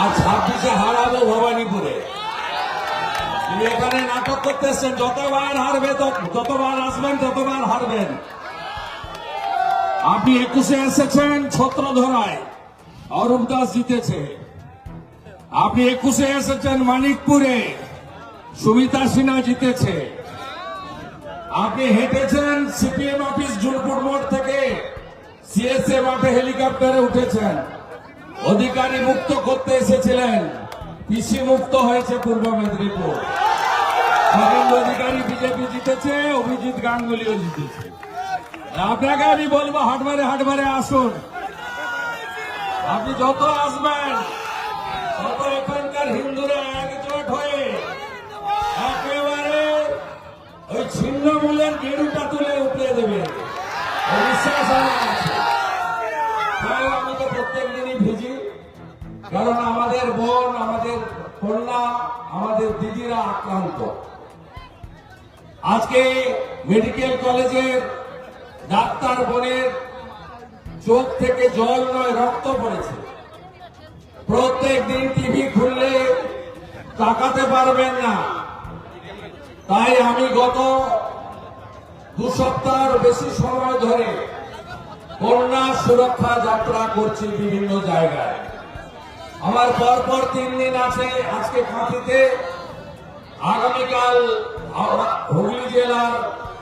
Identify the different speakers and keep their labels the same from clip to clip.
Speaker 1: আর ছাব্বিশে হারাবো ভবানীপুরে। এখানে নাটক করতে এসছেন, যতবার হারবে আসবেন, ততবার হারবেন। আপনি একুশে এসেছেন ছত্র ধরায় অরূপ দাস জিতেছে। আপনি একুশে এসেছেন মানিকপুরে। সুমিতা সিনহা জিতেছে। আপনি হেঁটেছেন সিপিএম অফিস জুনপুর মোড় থেকে। সিএসএ মাঠে হেলিকপ্টারে উঠেছেন। অধিকারী মুক্ত করতে এসেছিলেন। পিসি মুক্ত হয়েছে পূর্ব মেদিনীপুর। নরেন্দ্র অধিকারী বিজেপি জিতেছে, অভিজিৎ গাঙ্গুলিও জিতেছে। আপনাকে আমি বলব হাটবারে হাটবারে আসুন। আপনি যত আসবেন, তত এখানকার হিন্দুরা একজোট হয়ে একেবারে ওই ছিন্নমূলের গেরুটা তুলে উপড়ে দেবে। কারণ আমাদের বোন, আমাদের কন্যা, আমাদের দিদিরা আক্রান্ত। আজকে মেডিকেল কলেজের ডাক্তার বোনের চোখ থেকে জল নয়, রক্ত পড়েছে। প্রত্যেক দিন টিভি খুললে তাকাতে পারবেন না। তাই আমি গত দু সপ্তাহের বেশি সময় ধরে কন্যা সুরক্ষা যাত্রা করছি বিভিন্ন জায়গায়। আমার পরপর তিন দিন আছে আজকে কাঁথিতে আগামীকাল হুগলি জেলার,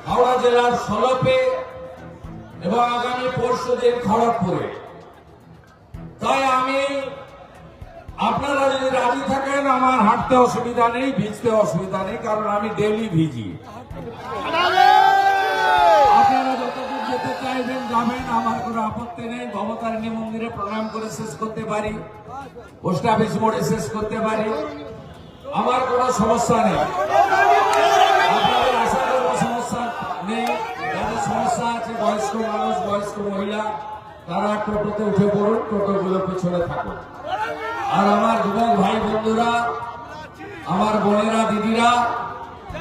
Speaker 1: হাওড়া জেলার সলপে এবং আগামী পরশু দিন খড়গপুরে। তাই আমি, আপনারা যদি রাজি থাকেন, আমার হাঁটতে অসুবিধা নেই, ভিজতে অসুবিধা নেই, কারণ আমি ডেলি ভিজি আপনারা যতদূর যেতে চাইবেন যাবেন আমার নেই ভবতারিণী মন্দিরে প্রণাম করে শেষ করতে পারি, পোস্ট অফিস মোড়ে শেষ করতে পারি। আমার কোনো সমস্যা নেই। বয়স্ক মানুষ, বয়স্ক মহিলা, তারা টোটোতে উঠে পড়ুন, টোটোগুলো পেছনে থাকুন। আর আমার যুবক ভাই বন্ধুরা, আমার বোনেরা, দিদিরা,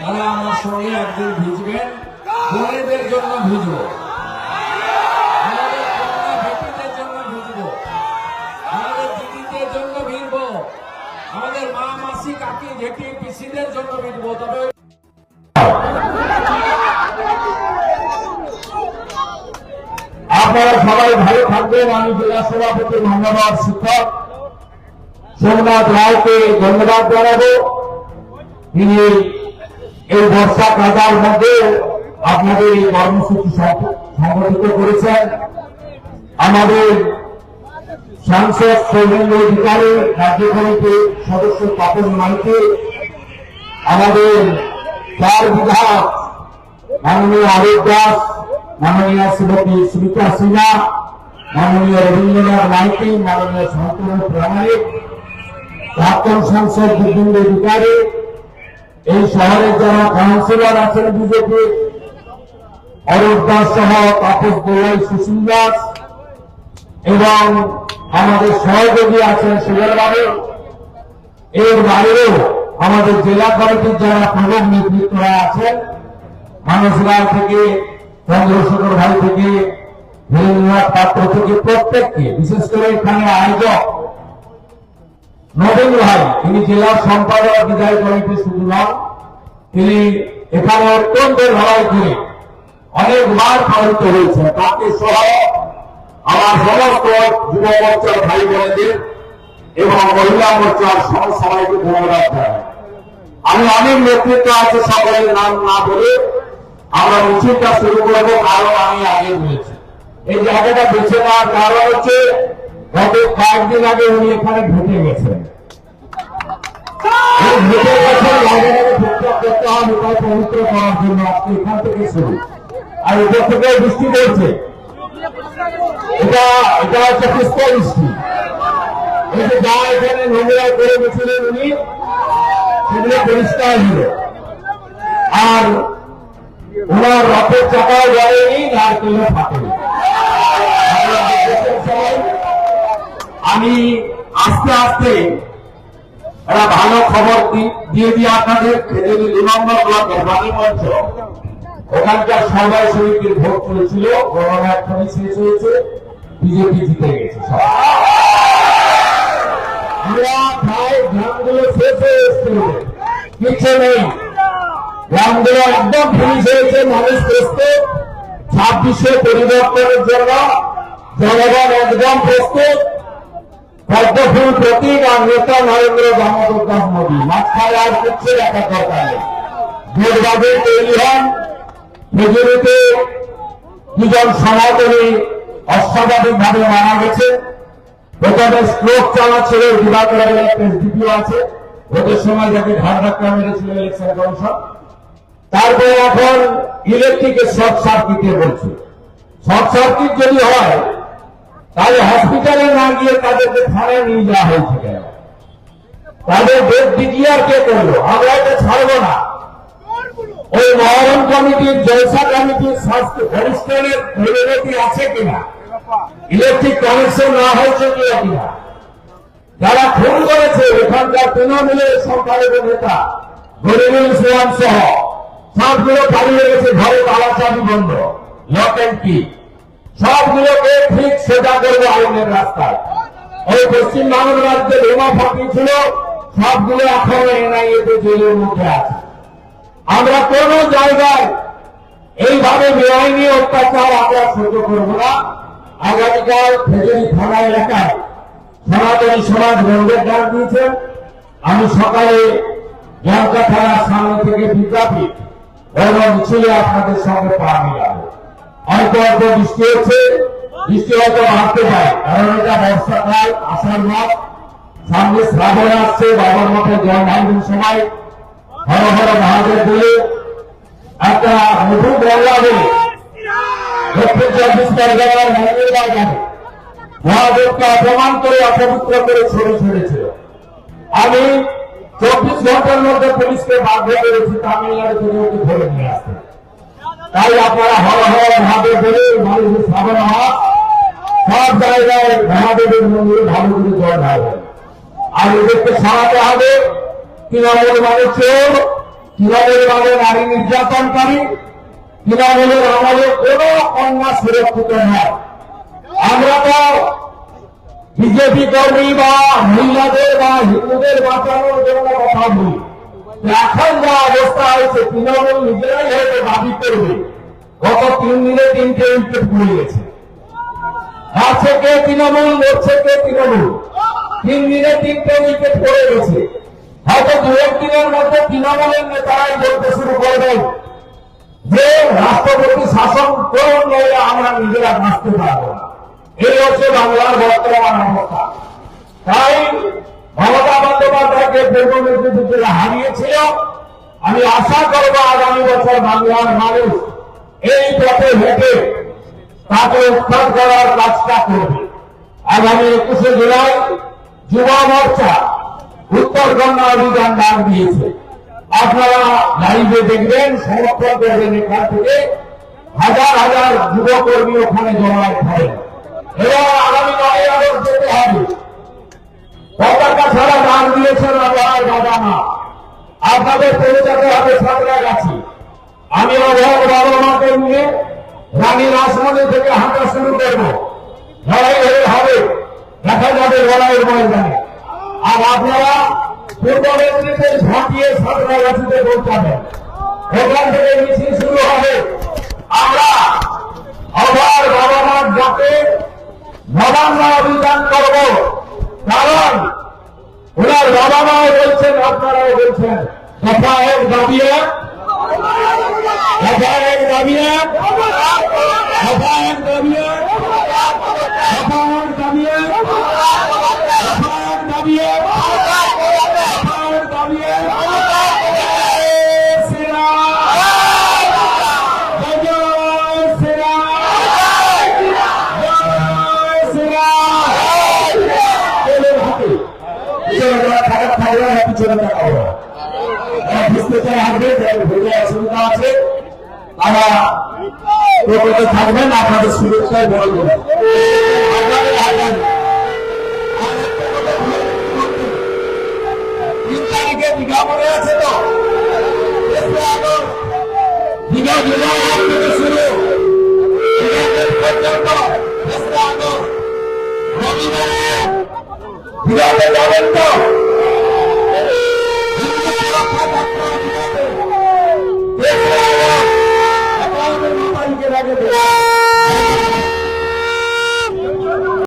Speaker 1: তারা আমার সঙ্গে একদিন ভিজবেন। বোনেদের জন্য ভিজবো আমাদের কন্যা বেটিদের জন্য ভিজবো আমাদের দিদিদের জন্য ভিড়বো আমাদের মা, মাসি, কাকি, জেঠি, পিসিদের জন্য ভিড়বো তবে
Speaker 2: আপনারা সবাই ভালো থাকবেন। আমি জেলা সভাপতি ধন্যবাদ শিক্ষক সোমনাথ রায়কে ধন্যবাদ জানাব। তিনি এই বর্ষা কাজার মধ্যে আপনাদের এই কর্মসূচি সংগঠিত করেছেন। আমাদের সাংসদ সৌমেন্দ্র অধিকারী, রাজ্য কমিটির সদস্য তপন মাইকে আমাদের চার বিধায়ক মাননীয় আলোক দাস, মাননীয় শ্রীমতী স্মিতা সিনহা, মাননীয় রবীন্দ্রনাথ মাইতি, মাননীয় শান্তনু প্রামাণিক, প্রাক্তন সাংসদ বিপিন্দ অধিকারী, এই শহরের যারা কাউন্সিলর আছেন বিজেপি অরূপ দাস সহ তাপস দোলাই সুশীল দাস এবং আমাদের সহযোগী আছেন সুগর বাবু। এর বাইরেও আমাদের জেলা কমিটির যারা প্রধান নেতৃত্বরা আছেন মানস রায় থেকে, চন্দ্রশেখর ভাই থেকে ধীরেন্দ্রনাথ পাত্র থেকে প্রত্যেককে, বিশেষ করে এখানে আয়োজক নবীন ভাই, তিনি জেলার সম্পাদক বিদায় কমিটি শুধু নন তিনি এখানে অত্যন্ত লড়াই করে অনেকবার পালিত হয়েছে তাকে সহ আমার সমস্ত যুব মোর্চার ভাই বোনেদের এবং মহিলা মোর্চার সব সবাইকে ধন্যবাদ আমি অনেক নেতৃত্ব আছে, সকলের নাম না বলে আমরা মিছিলটা শুরু করব, কারণ আমি আগে বলেছি। এই জায়গাটা বেছে নেওয়ার কারণ হচ্ছে, গত কয়েকদিন আগে উনি এখানে ঢুকে গেছেন। আজকে এখান থেকে শুরু। আর উপর থেকে বৃষ্টি পড়ছে। এটা হচ্ছে যা এখানে নোংরা করে গেছিলেন উনি, সেগুলো পরিষ্কার হলো। আর ওনার রথের নারকেলও ফাটেনি। আমি আস্তে আস্তে একটা ভালো খবর দিয়ে দিয়ে আপনাদের খেজুরি দু নম্বর ব্লকের মঞ্চ। ওখানকার সবাই সমিতির ভোট চলেছিল গণনা এখনই শেষ হয়েছে, বিজেপি জিতে গেছে পরিবর্তনের জন্য প্রস্তুত। প্রতীক আর নরেন্দ্র দাস মোদী। মাঝখানে আর কিছু দেখা দরকার নেই। ভোটবাদে তৈরি হন। মেজরিতে দুজন সনাতনী অস্বাভাবিক ভাবে মারা গেছে প্রথমে স্ট্রোক চালাচ্ছিল দিবাকর একটা এসডিপিও আছে। ভোটের সময় যাকে ঘাট ধাক্কা মেরেছিল ইলেকশন কমিশন তারপরে এখন ইলেকট্রিকের শর্ট সার্কিটে বলছে। শর্ট সার্কিট যদি হয়, তাহলে হসপিটালে না গিয়ে তাদেরকে থানায় নিয়ে যাওয়া হয়েছে কেন? তাদের ডেট ডিক্লিয়ার কে করল? আমরা এটা ছাড়বো না। ওই মহরম কমিটির জলসা কমিটির স্বাস্থ্য অনুষ্ঠানের ভ্যালিডিটি আছে কিনা? ইলেকট্রিক কানেকশন না হয়েছে কিনা? কিনা যারা খুন করেছে, এখানকার তৃণমূলের সংখ্যালঘু নেতা, গরিবুল ইসলাম সহ, সবগুলো পালিয়ে গেছে ঘরে তালা বন্ধ। লক অ্যান্ড কি? সবগুলোকে ঠিক সোজা করব আইনের রাস্তায়। ওই পশ্চিম বাংলার রাজ্যে বোমা ফাটিয়েছিল, সবগুলো এখনও এনআইএ তে জেলের মধ্যে আছে। আমরা কোন জায়গায় এইভাবে বেআইনি অত্যাচার আমরা সহ্য করব না। আগামীকাল খেজুরি থানা এলাকায় সনাতনী সমাজ বন্ধের ডাক দিয়েছেন। আমি সকালে জনতা থানার সামনে থেকে বিজ্ঞাপিত। এবং মিছিলে আপনাদের সঙ্গে পা মিলাবো। অল্প অল্প বৃষ্টি হচ্ছে, বৃষ্টি হয়তো বাড়তে পারে। কারণ এটা বর্ষাকাল, আষাঢ় মাস। সামনে শ্রাবণ আসছে, বাবার মতো জল ঢালবেন সময় হর মহাদেব বলে একটা মধু বল্লা বলে। দক্ষিণ চব্বিশ পরগনার বাজারে মহাদেবকে অপমান করে অপবিত্র করে ছেড়ে ছেড়েছিল। আমি চব্বিশ ঘণ্টার মধ্যে পুলিশকে বাধ্য করেছি তামিলনাড়ু থেকে ওকে ধরে নিয়ে আসতে। তাই আপনারা হর হর মহাদেব বলে মানুষের শ্রাবণ মাস সব জায়গায় মহাদেবের মন্দিরে ভালো করে জল ঢালবেন। আর এদেরকে সারাতে হবে। তৃণমূল মানে চোর তৃণমূল মানে নারী নির্যাতনকারী তৃণমূলের আমলে কোন কন্যা সুরক্ষিত নয়। আমরা তো বিজেপি কর্মী বা মহিলাদের বা হিন্দুদের বাঁচানোর জন্য কথা বলি। এখন যা অবস্থা হয়েছে, তৃণমূল নিজেরাই হয়তো দাবি করবে। গত তিন দিনে তিনটে উইকেট পড়ে গেছে আছে কে তৃণমূল, লড়ছে কে তৃণমূল? তিন দিনে তিনটে উইকেট পড়ে গেছে। হয়তো দু একদিনের মধ্যে তৃণমূলের নেতারাই বলতে শুরু করবেন যে রাষ্ট্রপতি শাসন করুন, নইলে আমরা নিজেরা বাঁচতে পারব এই হচ্ছে বাংলার বর্তমান অবস্থা। তাই মমতা বন্দ্যোপাধ্যায়কে পূর্ব মেদিনীপুর হারিয়েছিল, আমি আশা করব আগামী বছর বাংলার মানুষ এই পথে হেঁটে তাকে উৎখাত করার কাজটা করবে। আগামী একুশে জুলাই যুব মোর্চা উত্তরকন্যা অভিযান ডাক দিয়েছে। আপনারা লাইভে দেখবেন সমর্থন করবেন এখান থেকে হাজার হাজার যুবকর্মী ওখানে জমায়েত হবে এবং আগামী নয় আগস্ট যেতে হবে। পতাকা ছাড়া দান দিয়েছেন আমার বাবা মা আপনাদের পৌঁছাতে হবে সাঁতরাগাছি আমি অভাব বাবা মাকে নিয়ে রানী রাসমণি থেকে হাঁটা শুরু করব। লড়াই হবে। দেখা যাবে লড়াইয়ের ময়দানে। আর আপনারা পূর্ব মেদিনীপুর ঝাঁপিয়ে সাঁতরাগাছিতে পৌঁছাবেন ওখান থেকে মিছিল শুরু হবে। আমরা আবার বাবা মার ডাকে নবান্ন অভিযান করব। কারণ ওনার বাবা মাও বলছেন, আপনারাও বলছেন দফা এক দাবি এক দফা এক দাবি এক দফা এক দাবি এক দফা এক দাবি এক দফা এক দাবি এক দফা এক দাবি এক জয় শ্রীরাম জয় শ্রীরাম জয় শ্রীরাম বলুন হাতে পিছনে যারা খারাপ থাকবে না পিছনে তাকাবো যারা বুঝতে চাই আসবে যাদের ভেবে অসুবিধা আছে তারা টোটোতে থাকবেন আপনাদের সুরক্ষায় বড় করবেন আপনাদের হারবেন না। আর একটা কথা বলে দিই, তারিখে দীঘা মনে আছে তো। দীঘা বিভাগ থেকে শুরু।